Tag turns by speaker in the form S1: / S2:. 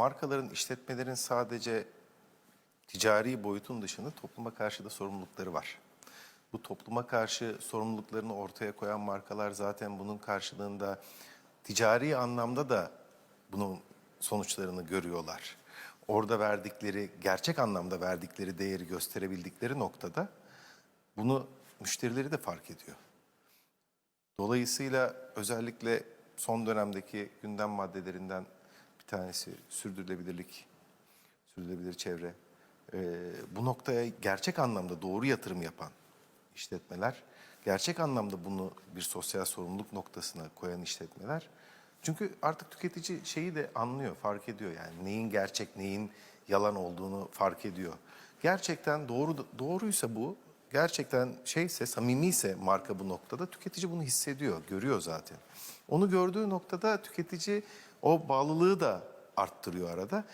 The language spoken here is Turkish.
S1: markaların, işletmelerin sadece ticari boyutun dışında topluma karşı da sorumlulukları var. Bu topluma karşı sorumluluklarını ortaya koyan markalar zaten bunun karşılığında ticari anlamda da bunun sonuçlarını görüyorlar. Orada verdikleri, gerçek anlamda verdikleri değeri gösterebildikleri noktada bunu müşterileri de fark ediyor. Dolayısıyla özellikle son dönemdeki gündem maddelerinden tanesi sürdürülebilirlik, sürdürülebilir çevre. Ee, bu noktaya gerçek anlamda doğru yatırım yapan işletmeler, gerçek anlamda bunu bir sosyal sorumluluk noktasına koyan işletmeler. Çünkü artık tüketici şeyi de anlıyor, fark ediyor yani neyin gerçek, neyin yalan olduğunu fark ediyor. Gerçekten doğru doğruysa bu, gerçekten şeyse, samimiyse marka bu noktada tüketici bunu hissediyor, görüyor zaten. Onu gördüğü noktada tüketici o bağlılığı da arttırıyor arada.